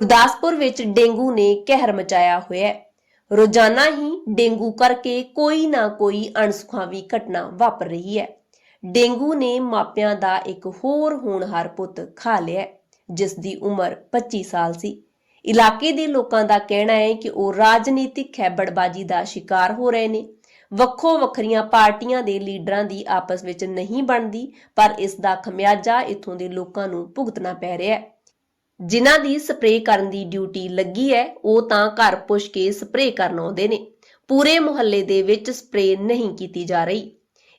ਗੁਰਦਾਸਪੁਰ ਵਿੱਚ ਡੇਂਗੂ ਨੇ ਕਹਿਰ ਮਚਾਇਆ ਹੋਇਆ ਹੈ। ਰੋਜ਼ਾਨਾ ਹੀ ਡੇਂਗੂ ਕਰਕੇ ਕੋਈ ਨਾ ਕੋਈ ਅਣਸੁਖਾਵੀ ਘਟਨਾ ਵਾਪਰ ਰਹੀ ਹੈ। ਡੇਂਗੂ ਨੇ ਮਾਪਿਆਂ ਦਾ ਇੱਕ ਹੋਰ ਹੋਣਹਾਰ ਪੁੱਤ ਖਾ ਲਿਆ ਜਿਸ ਦੀ ਉਮਰ 25 ਸਾਲ ਸੀ। ਇਲਾਕੇ ਦੇ ਲੋਕਾਂ ਦਾ ਕਹਿਣਾ ਹੈ ਕਿ ਉਹ ਰਾਜਨੀਤਿਕ ਖੈਬੜਬਾਜੀ ਦਾ ਸ਼ਿਕਾਰ ਹੋ ਰਹੇ ਨੇ। ਵੱਖੋ ਵੱਖਰੀਆਂ ਪਾਰਟੀਆਂ ਦੇ ਲੀਡਰਾਂ ਦੀ ਆਪਸ ਵਿੱਚ ਨਹੀਂ ਬਣਦੀ, ਪਰ ਇਸ ਦਾ ਖਮਿਆਜਾ ਇਥੋਂ ਦੇ ਲੋਕਾਂ ਨੂੰ ਭੁਗਤਣਾ ਪੈ ਰਿਹਾ ਹੈ। ਜਿਨ੍ਹਾਂ ਦੀ ਸਪਰੇਅ ਕਰਨ ਦੀ ਡਿਊਟੀ ਲੱਗੀ ਹੈ, ਉਹ ਤਾਂ ਘਰ ਪੁੱਛ ਕੇ ਸਪਰੇਅ ਕਰਨ ਆਉਂਦੇ ਨੇ। ਪੂਰੇ ਮੁਹੱਲੇ ਦੇ ਵਿੱਚ ਸਪਰੇਅ ਨਹੀਂ ਕੀਤੀ ਜਾ ਰਹੀ।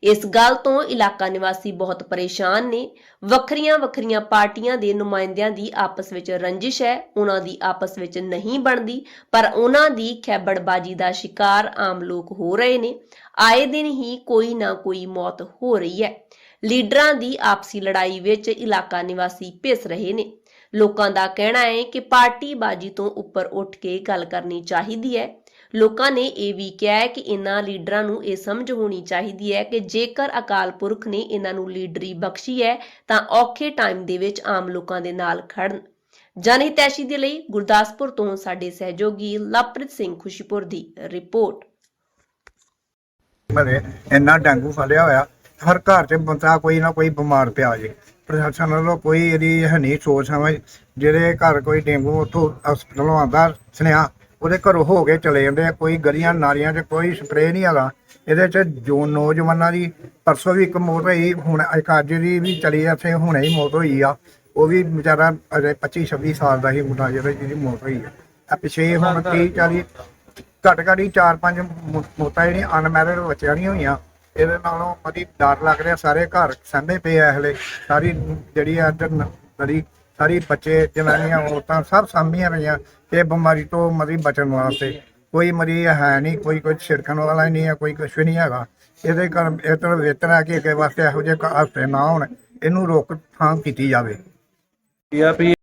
ਇਸ ਗੱਲ ਤੋਂ ਇਲਾਕਾ ਨਿਵਾਸੀ ਬਹੁਤ ਪਰੇਸ਼ਾਨ ਨੇ। ਵੱਖਰੀਆਂ ਵੱਖਰੀਆਂ ਪਾਰਟੀਆਂ ਦੇ ਨੁਮਾਇੰਦਿਆਂ ਦੀ ਆਪਸ ਵਿੱਚ ਰੰਜਿਸ਼ ਹੈ। ਉਹਨਾਂ ਦੀ ਆਪਸ ਵਿੱਚ ਨਹੀਂ ਬਣਦੀ, ਪਰ ਉਹਨਾਂ ਦੀ ਖੈਬੜਬਾਜੀ ਦਾ ਸ਼ਿਕਾਰ ਆਮ ਲੋਕ ਹੋ ਰਹੇ ਨੇ। ਆਏ ਦਿਨ ਹੀ ਕੋਈ ਨਾ ਕੋਈ ਮੌਤ ਹੋ ਰਹੀ ਹੈ। ਲੀਡਰਾਂ ਦੀ ਆਪਸੀ ਲੜਾਈ ਵਿੱਚ ਇਲਾਕਾ ਨਿਵਾਸੀ ਪਿਸ ਰਹੇ ਨੇ। ਲੋਕਾਂ ਦਾ ਕਹਿਣਾ ਹੈ ਕਿ ਪਾਰਟੀ ਬਾਜੀ ਤੋਂ ਉੱਪਰ ਉੱਠ ਕੇ ਗੱਲ ਕਰਨੀ ਚਾਹੀਦੀ ਹੈ। ਲੋਕਾਂ ਨੇ ਇਹ ਵੀ ਕਿਹਾ ਹੈ ਕਿ ਇਹਨਾਂ ਲੀਡਰਾਂ ਨੂੰ ਇਹ ਸਮਝ ਹੋਣੀ ਚਾਹੀਦੀ ਹੈ ਕਿ ਜੇਕਰ ਅਕਾਲ ਪੁਰਖ ਨੇ ਇਹਨਾਂ ਨੂੰ ਲੀਡਰੀ ਬਖਸ਼ੀ ਹੈ, ਤਾਂ ਔਖੇ ਟਾਈਮ ਦੇ ਵਿੱਚ ਆਮ ਲੋਕਾਂ ਦੇ ਨਾਲ ਖੜਨ ਜਨਹਿਤੈਸ਼ੀ ਦੇ ਲਈ ਗੁਰਦਾਸਪੁਰ ਤੋਂ ਸਾਡੇ ਸਹਿਯੋਗੀ ਲਵਪ੍ਰੀਤ ਸਿੰਘ ਖੁਸ਼ੀਪੁਰ ਦੀ ਰਿਪੋਰਟ। ਮਰੇ, ਇੰਨਾ ਡੇਂਗੂ ਫੈਲਿਆ ਹੋਇਆ, ਹਰ ਘਰ 'ਚ ਬੰਦਾ ਕੋਈ ਨਾ ਕੋਈ ਬਿਮਾਰ ਪਿਆ ਜੇ। ਪ੍ਰਸ਼ਾਸਨ ਵੱਲੋਂ ਕੋਈ ਇਹਦੀ ਹੈ ਨਹੀਂ ਸੋਚ ਸਮਝ, ਜਿਹੜੇ ਘਰ ਕੋਈ ਡੇਂਗੂ ਉੱਥੋਂ ਹਸਪਤਾਲੋਂ ਆਉਂਦਾ ਸੁਨੇਹਾ, ਉਹਦੇ ਘਰੋਂ ਹੋ ਕੇ ਚਲੇ ਜਾਂਦੇ ਆ, ਕੋਈ ਗਲੀਆਂ ਨਾਲੀਆਂ 'ਚ ਕੋਈ ਸਪਰੇਅ ਨਹੀਂ ਹੈਗਾ। ਇਹਦੇ 'ਚ ਜੋ ਨੌਜਵਾਨਾਂ ਦੀ, ਪਰਸੋਂ ਵੀ ਇੱਕ ਮੌਤ ਹੋਈ, ਹੁਣ ਇੱਕ ਅੱਜ ਦੀ ਵੀ ਚਲੀ ਆ, ਇੱਥੇ ਹੁਣੇ ਹੀ ਮੌਤ ਹੋਈ ਆ। ਉਹ ਵੀ ਵਿਚਾਰਾ ਅਜੇ 25 26 ਸਾਲ ਦਾ ਹੀ ਮੁੰਡਾ ਜਿਹੜਾ ਜਿਹਦੀ ਮੌਤ ਹੋਈ ਆ। ਆ ਪਿਛੇ ਹੁਣ 30 40 ਘੱਟ ਘੱਟ ਹੀ ਚਾਰ ਪੰਜ ਮੁ- ਮੌਤਾਂ ਜਿਹੜੀਆਂ ਅਨਮੈਰਿਡ ਬੱਚਿਆਂ ਦੀਆਂ ਹੋਈਆਂ। ਇਹਦੇ ਨਾਲੋਂ ਬੜੀ ਡਰ ਲੱਗ ਰਿਹਾ, ਸਾਰੇ ਘਰ ਸੰਭੇ ਪਏ ਆ ਹਲੇ, ਸਾਰੀ ਜਿਹੜੀ ਆ ਇੱਧਰ ਬੜੀ ਸਾਰੀ ਬੱਚੇ, ਜਨਾਨੀਆਂ, ਔਰਤਾਂ ਸਭ ਸਾਂਭੀਆਂ ਪਈਆਂ, ਇਹ ਬਿਮਾਰੀ ਤੋਂ ਮਰੀ ਬਚਣ ਵਾਸਤੇ। ਕੋਈ ਮਰੀ ਹੈ ਨਹੀਂ, ਕੋਈ ਕੁਝ ਛਿੜਕਣ ਵਾਲਾ ਹੀ ਨਹੀਂ ਹੈ, ਕੋਈ ਕੁਝ ਵੀ ਨਹੀਂ ਹੈਗਾ। ਇਹਦੇ ਕਰ ਇਹ ਤਰ੍ਹਾਂ ਵੇਤਨ ਹੈ ਕਿ ਅੱਗੇ ਵਾਸਤੇ ਇਹੋ ਜਿਹੇ ਹਸਤੇ ਨਾ ਹੋਣ, ਇਹਨੂੰ ਰੋਕਥਾਮ ਕੀਤੀ ਜਾਵੇ। ਇਹ